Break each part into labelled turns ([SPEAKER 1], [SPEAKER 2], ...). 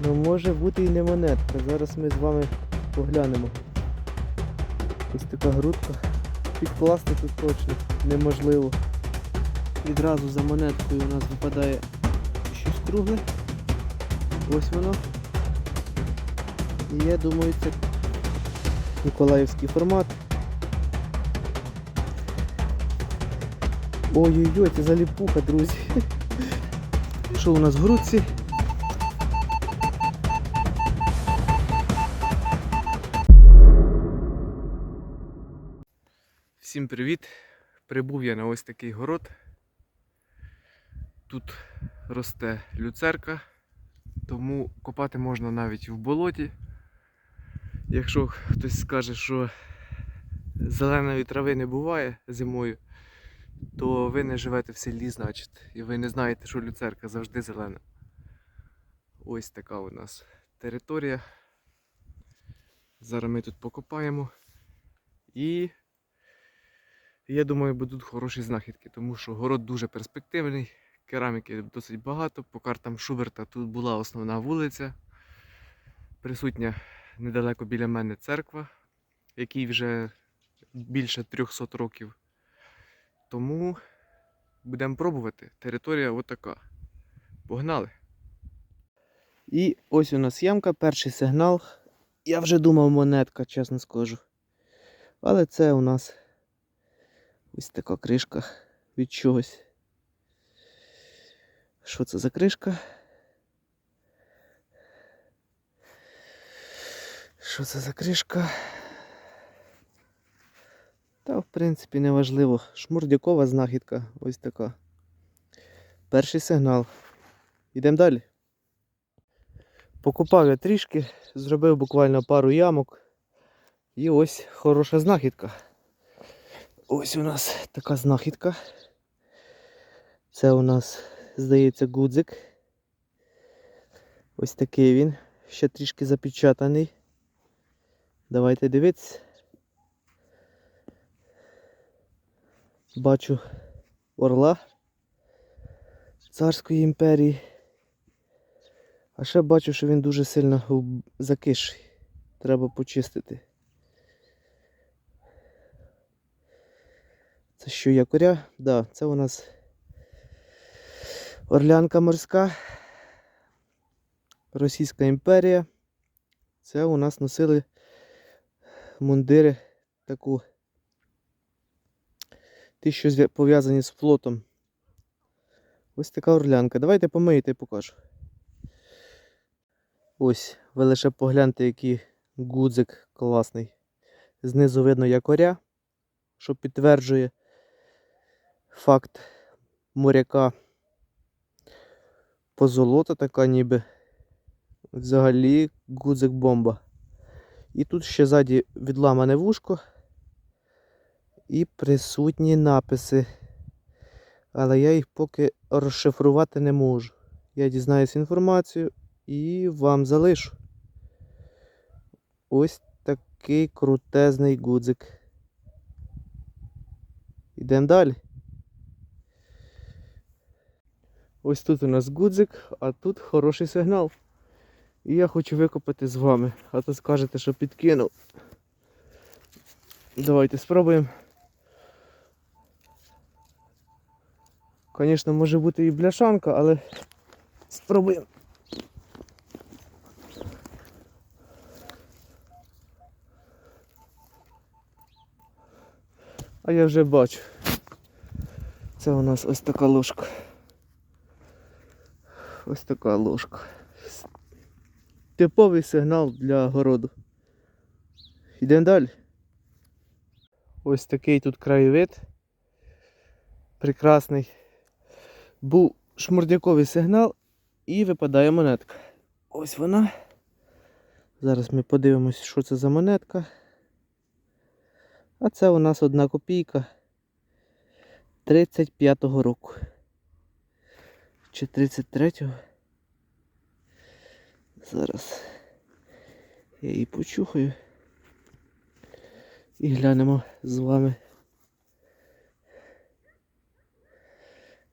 [SPEAKER 1] Ну може бути і не монетка. Зараз ми з вами поглянемо. Ось така грудка. Підкласти тут точно неможливо. Відразу за монеткою у нас випадає щось кругле. Ось воно. І я думаю, це Миколаївський формат. Ой-ой-ой, це заліпуха, друзі. Що у нас в грудці? Всім привіт! Прибув я на ось такий город. Тут росте люцерка, тому копати можна навіть в болоті. Якщо хтось скаже, що зеленої трави не буває зимою, то ви не живете в селі, значить, і ви не знаєте, що люцерка завжди зелена. Ось така у нас територія. Зараз ми тут покопаємо. І я думаю, будуть хороші знахідки, тому що город дуже перспективний, кераміки досить багато. По картам Шуберта тут була основна вулиця. Присутня недалеко біля мене церква, якій вже більше 300 років. Тому будемо пробувати. Територія отака. Погнали. І ось у нас ямка, перший сигнал. Я вже думав монетка, чесно скажу. Але це у нас ось така кришка від чогось. Що це за кришка? Що це за кришка? Та, в принципі, не важливо. Шмурдякова знахідка. Ось така. Перший сигнал. Йдемо далі. Покупав я трішки, зробив буквально пару ямок. І ось хороша знахідка. Ось у нас така знахідка. Це у нас, здається, гудзик. Ось такий він. Ще трішки запечатаний. Давайте дивитися. Бачу орла царської імперії. А ще бачу, що він дуже сильно закисший. Треба почистити. Це що, якоря? Так, да, це у нас Орлянка морська. Російська імперія. Це у нас носили мундири таку. Ті, що пов'язані з флотом. Ось така орлянка. Давайте помиєте і покажу. Ось, ви лише погляньте, який гудзик класний. Знизу видно якоря, що підтверджує факт моряка. Позолота така ніби. Взагалі гудзик бомба. І тут ще ззаді відламане вушко. І присутні написи. Але я їх поки розшифрувати не можу. Я дізнаюсь інформацію і вам залишу. Ось такий крутезний гудзик. Йдемо далі. Ось тут у нас гудзик, а тут хороший сигнал. І я хочу викопати з вами. А то скажете, що підкинув. Давайте спробуємо. Звісно, може бути і бляшанка, але спробуємо. А я вже бачу. Це у нас ось така ложка. Ось така ложка. Типовий сигнал для городу. Йдемо далі. Ось такий тут краєвид. Прекрасний. Був шмурдяковий сигнал і випадає монетка. Ось вона. Зараз ми подивимось, що це за монетка. А це у нас одна копійка 35-го року. Чи 33-го. Зараз я її почухаю і глянемо з вами.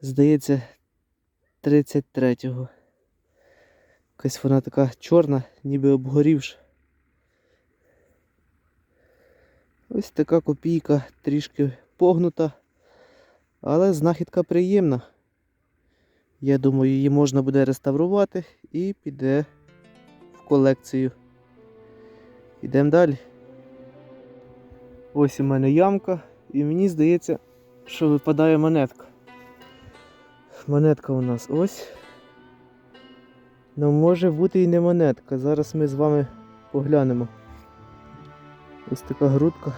[SPEAKER 1] Здається, 33-го.
[SPEAKER 2] Якась вона така чорна, ніби обгорівша. Ось така копійка, трішки погнута, але знахідка приємна. Я думаю, її можна буде реставрувати і піде в колекцію. Ідемо далі. Ось у мене ямка, і мені здається, що випадає монетка. Монетка у нас ось. Ну, може бути і не монетка. Зараз ми з вами поглянемо. Ось така грудка.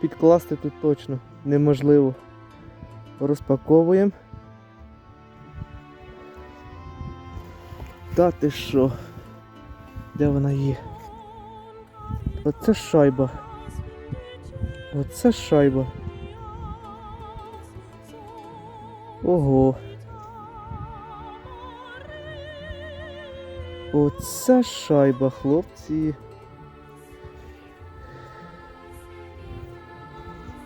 [SPEAKER 2] Підкласти тут точно неможливо. Розпаковуємо. Та що? Де вона є? Оце шайба. Оце шайба. Ого. Оце шайба, хлопці.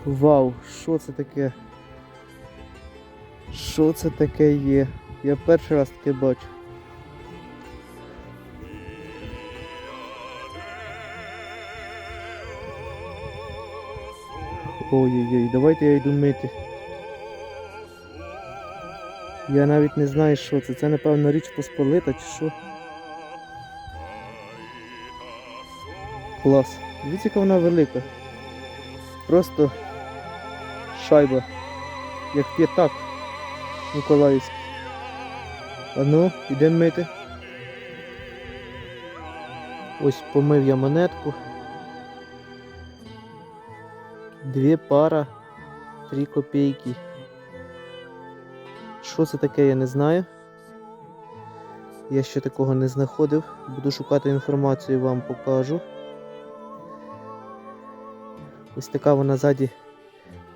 [SPEAKER 2] Вау, що це таке? Що це таке є? Я перший раз таке бачу. Ой-ой-ой, давайте я йду мити. Я навіть не знаю, що це. Це, напевно, річ посполита чи що. Клас. Дивіться, яка вона велика. Просто шайба. Як п'ятак Миколаївський. А ну, йдемо мити. Ось помив я монетку. Дві пара, три копійки. Що це таке, я не знаю. Я ще такого не знаходив. Буду шукати інформацію, вам покажу. Ось така вона ззаді.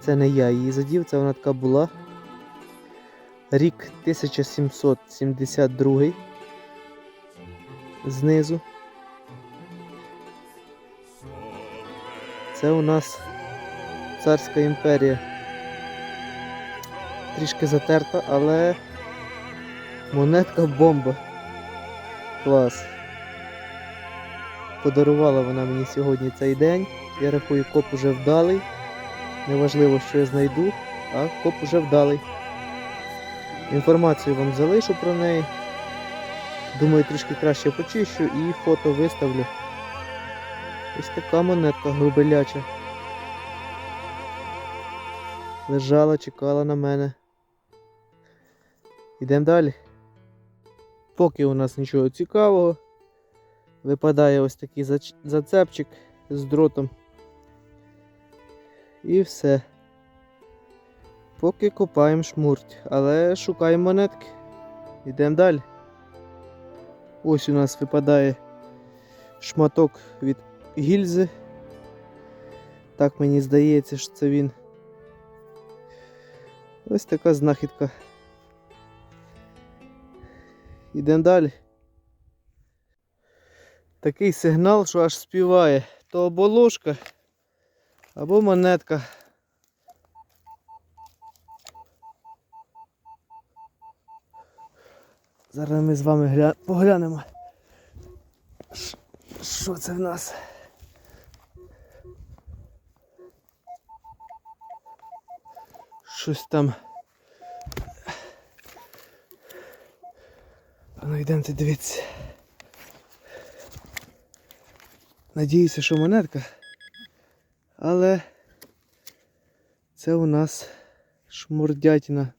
[SPEAKER 2] Це не я її задів, це вона така була. Рік 1772 знизу. Це у нас царська імперія. Трішки затерта, але монетка бомба. Клас. Подарувала вона мені сьогодні цей день. Я рахую, коп уже вдалий. Неважливо, що я знайду, а коп уже вдалий. Інформацію вам залишу про неї. Думаю, трішки краще почищу і фото виставлю. Ось така монетка грубеляча. Лежала, чекала на мене. Йдемо далі. Поки у нас нічого цікавого. Випадає ось такий зацепчик з дротом. І все. Поки копаємо шмурть, але шукаємо монетки. Йдемо далі. Ось у нас випадає шматок від гільзи. Так мені здається, що це він. Ось така знахідка. Йдемо далі. Такий сигнал, що аж співає. То або або монетка. Зараз ми з вами гля... поглянемо. Що це в нас? Щось там. А ну йдемте дивіться. Надіюся, що монетка. Але це у нас шмурдятина.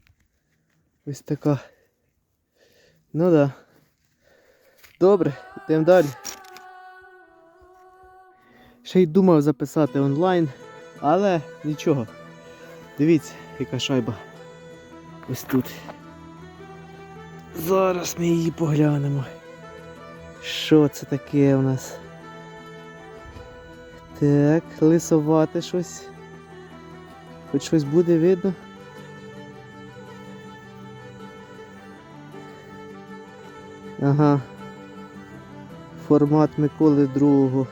[SPEAKER 2] Ось така. Ну да. Добре, йдемо далі. Ще й думав записати онлайн, але нічого. Дивіться, яка шайба. Ось тут. Зараз ми її поглянемо. Що це таке у нас? Так, лисовате щось. Хоч щось буде видно. Ага. Формат Миколи другого.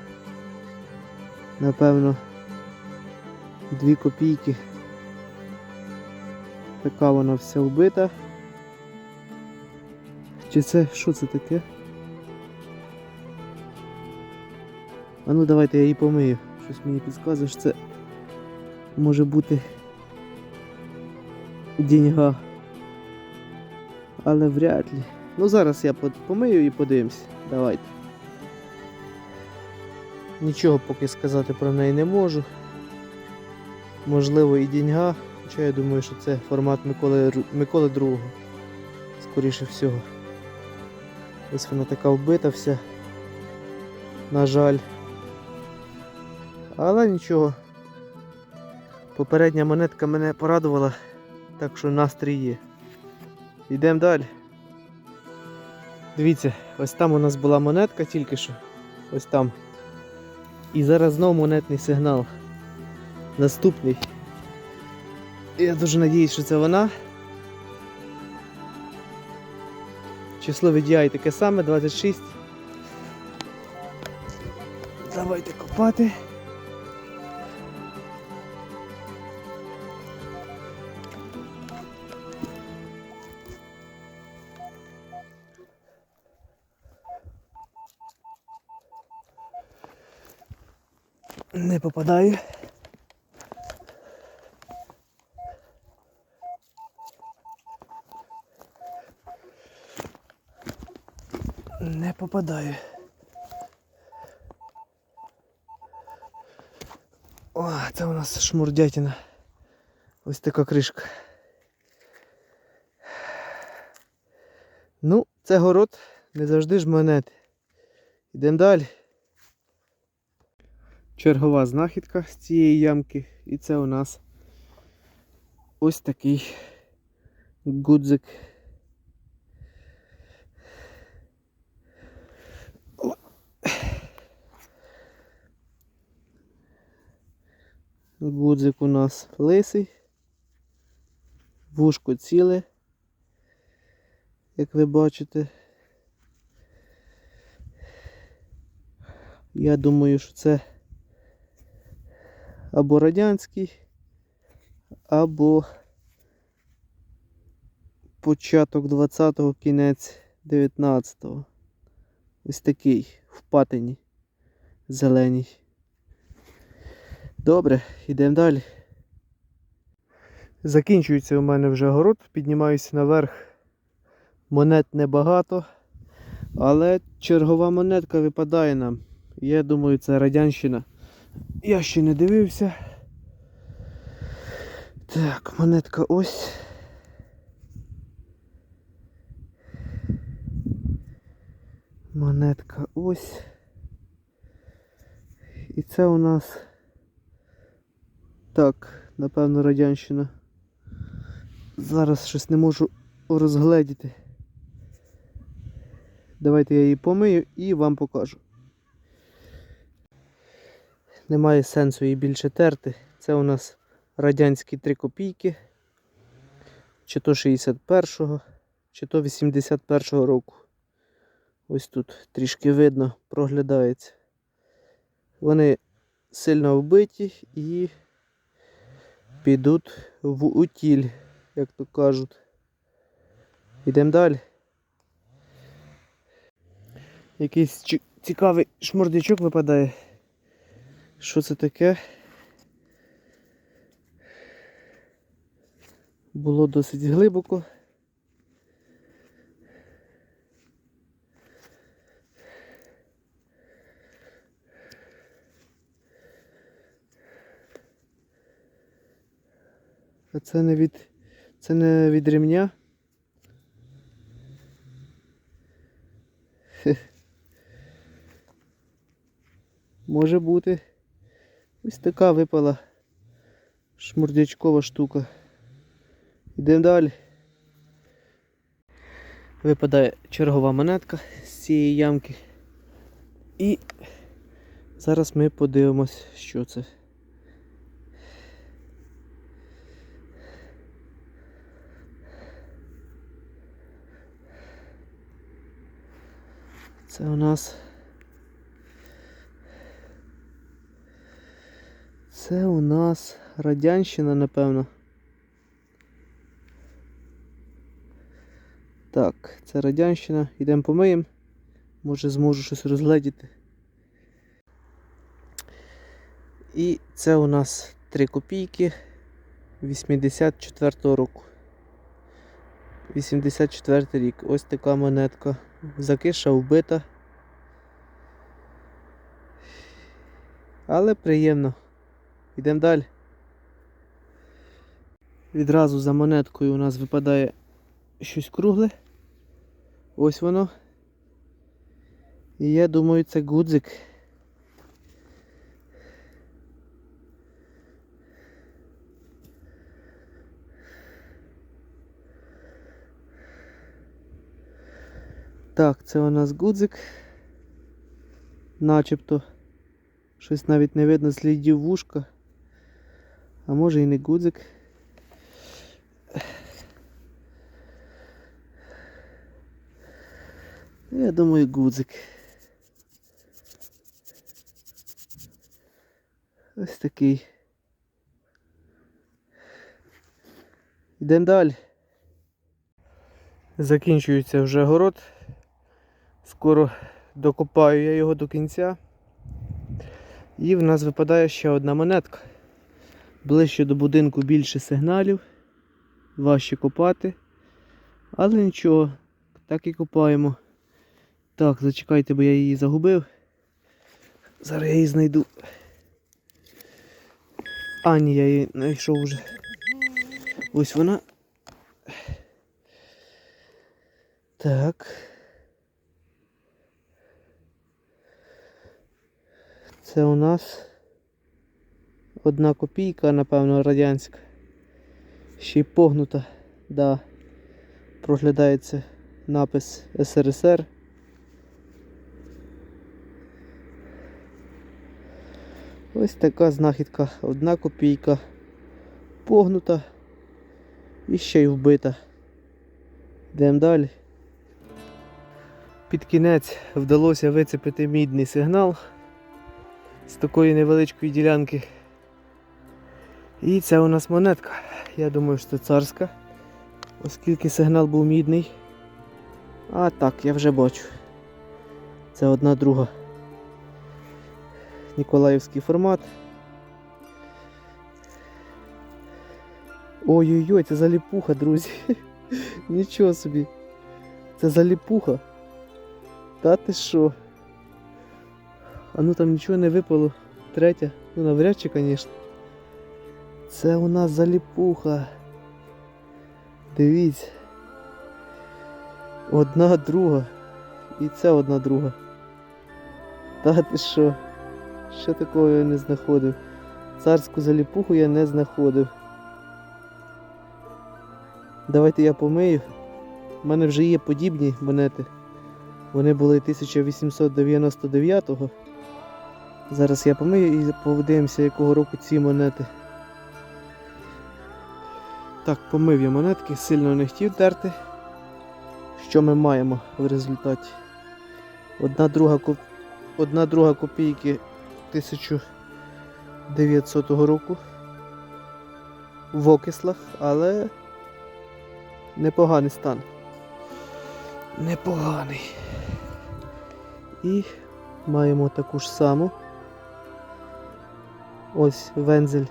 [SPEAKER 2] Напевно. Дві копійки. Така вона вся вбита. Чи це що це таке? А ну давайте я її помию. Щось мені підказує, що це може бути деньга. Але вряд ли. Ну зараз я помию і подивимось. Давайте. Нічого поки сказати про неї не можу. Можливо і деньга, хоча я думаю, що це формат Миколи, Миколи II. Скоріше всього. Ось вона така вбита вся. На жаль. Але нічого. Попередня монетка мене порадувала, так що настрій є. Йдемо далі. Дивіться, ось там у нас була монетка тільки що. Ось там. І зараз знову монетний сигнал. Наступний. Я дуже надіюсь, що це вона. Число VDI таке саме, 26. Давайте копати. Не попадаю. Не попадаю. О, це у нас шмурдятина. Ось така кришка. Ну, це город, не завжди ж монети. Йдемо далі. Чергова знахідка з цієї ямки. І це у нас ось такий гудзик. Гудзик у нас лисий. Вушко ціле, як ви бачите. Я думаю, що це або радянський, або початок 20-го, кінець 19-го. Ось такий в патині зеленій. Добре, йдемо далі. Закінчується у мене вже город, піднімаюся наверх. Монет небагато, але чергова монетка випадає нам. Я думаю, це радянщина. Я ще не дивився. Так, монетка ось. Монетка ось. І це у нас так, напевно, радянщина. Зараз щось не можу розгледіти. Давайте я її помию і вам покажу. Немає сенсу її більше терти. Це у нас радянські 3 копійки. Чи то 61-го, чи то 81-го року. Ось тут трішки видно, проглядається. Вони сильно вбиті і підуть в утіль, як то кажуть. Йдемо далі. Якийсь цікавий шмордячок випадає. Що це таке? Було досить глибоко. Це не від. Це не від ремня. Може бути. Ось така випала шмурдячкова штука. Йдемо далі. Випадає чергова монетка з цієї ямки. І зараз ми подивимось, що це. Це у нас. Це у нас радянщина, напевно. Так, це радянщина. Йдемо помиємо. Може зможу щось розгледіти. І це у нас 3 копійки 84 року. 84 рік. Ось така монетка. Закиша вбита. Але приємно. Йдемо далі. Відразу за монеткою у нас випадає щось кругле. Ось воно. І я думаю, це гудзик. Так, це у нас гудзик. Начебто щось навіть не видно слідів вушка. А може і не гудзик. Я думаю, гудзик. Ось такий. Йдемо далі. Закінчується вже город. Скоро докопаю я його до кінця. І в нас випадає ще одна монетка. Ближче до будинку більше сигналів. Важче копати. Але нічого, так і копаємо. Так, зачекайте, бо я її загубив. Зараз я її знайду. А, ні, я її знайшов вже. Ось вона. Так. Це у нас одна копійка, напевно, радянська. Ще й погнута, да. Проглядається напис СРСР. Ось така знахідка. Одна копійка погнута і ще й вбита. Йдемо далі. Під кінець вдалося вицепити мідний сигнал з такої невеличкої ділянки. І це у нас монетка. Я думаю, що це царська, оскільки сигнал був мідний. А так, я вже бачу. Це одна друга. Ніколаївський формат. Ой-ой-ой, це заліпуха, друзі. Нічого собі. Це заліпуха. Та ти що? А ну там нічого не випало. Третя. Ну навряд чи, звісно. Це у нас заліпуха. Дивіться. Одна друга. І це одна друга. Та ти що? Ще такого я не знаходив. Царську заліпуху я не знаходив. Давайте я помию. У мене вже є подібні монети. Вони були 1899-го. Зараз я помию і подивимося, якого року ці монети. Так, помив я монетки, сильно не хотів терти. Що ми маємо в результаті? Одна друга, коп... Одна друга копійки 1900 року. В окислах, але непоганий стан. Непоганий. І маємо таку ж саму. Ось вензель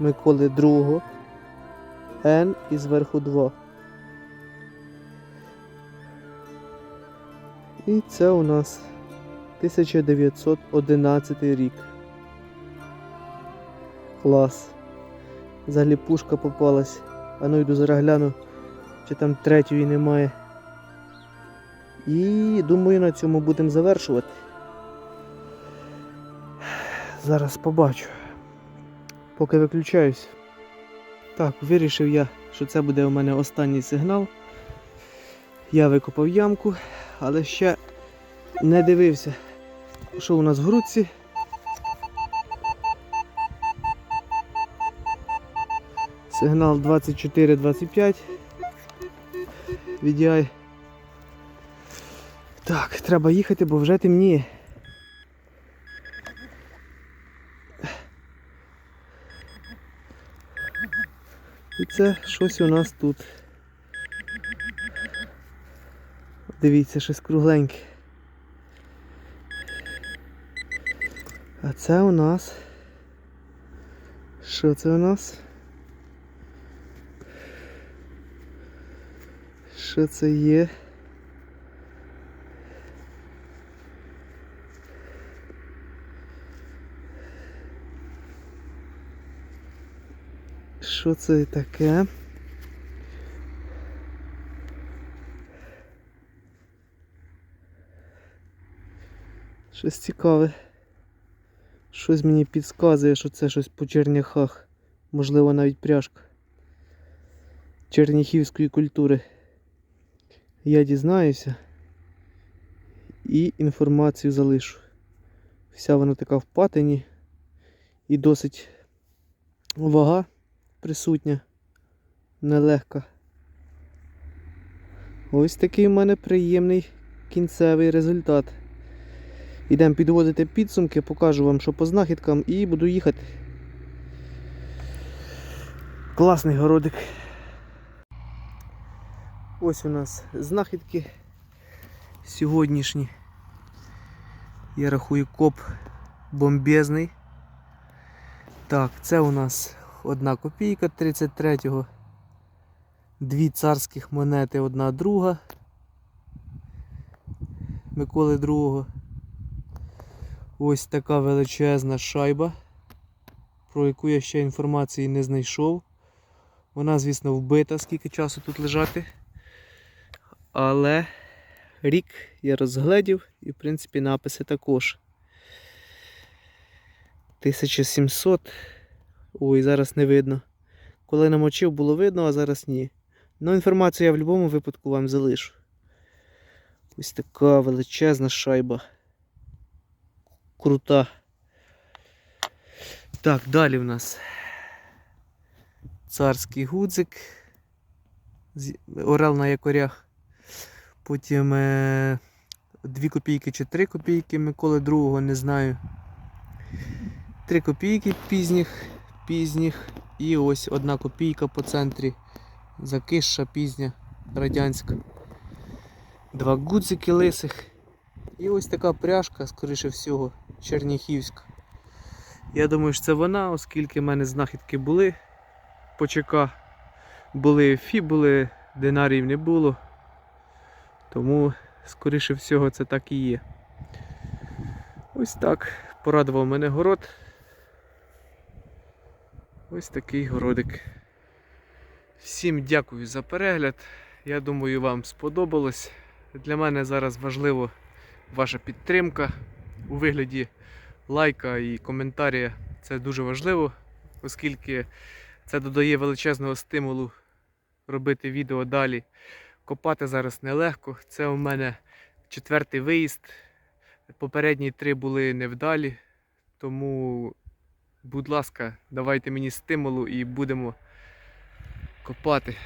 [SPEAKER 2] Миколи II. N і зверху 2. І це у нас 1911 рік. Клас. Взагалі пушка попалась. А ну йду зараз чи там третьої немає. І думаю, на цьому будемо завершувати. Зараз побачу. Поки виключаюсь. Так, вирішив я, що це буде у мене останній сигнал. Я викопав ямку, але ще не дивився, що у нас в грудці. Сигнал 24-25. VDI. Так, треба їхати, бо вже темніє. І це щось у нас тут. Дивіться, щось кругленьке. А це у нас Що це у нас? Що це є? Це таке? Щось цікаве. Щось мені підказує, що це щось по черняхах. Можливо, навіть пряжка. Черніхівської культури. Я дізнаюся і інформацію залишу. Вся вона така в патині і досить вага присутня, нелегка. Ось такий в мене приємний кінцевий результат. Ідемо підводити підсумки, покажу вам, що по знахідкам, і буду їхати. Класний городик. Ось у нас знахідки сьогоднішні. Я рахую коп бомбезний. Так, це у нас одна копійка 33-го. Дві царських монети, одна друга. Миколи II. Ось така величезна шайба, про яку я ще інформації не знайшов. Вона, звісно, вбита, скільки часу тут лежати. Але рік я розгледів і, в принципі, написи також. 1700. Ой, зараз не видно. Коли намочив, було видно, а зараз ні. Ну, інформацію я в будь-якому випадку вам залишу. Ось така величезна шайба. Крута. Так, далі в нас царський гудзик. Орел на якорях. Потім е, 2 копійки чи 3 копійки Миколи II, не знаю. 3 копійки пізніх, пізніх. І ось одна копійка по центрі. Закиша пізня, радянська. Два гудзики лисих. І ось така пряжка, скоріше всього, черніхівська. Я думаю, що це вона, оскільки в мене знахідки були по ЧК. Були фі, були, динарів не було. Тому, скоріше всього, це так і є. Ось так. Порадував мене город. Ось такий городик. Всім дякую за перегляд. Я думаю, вам сподобалось. Для мене зараз важливо ваша підтримка у вигляді лайка і коментаря. Це дуже важливо, оскільки це додає величезного стимулу робити відео далі. Копати зараз нелегко. Це у мене четвертий виїзд. Попередні три були невдалі. Тому, будь ласка, давайте мені стимулу і будемо копати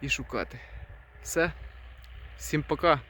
[SPEAKER 2] і шукати. Все. Всім пока.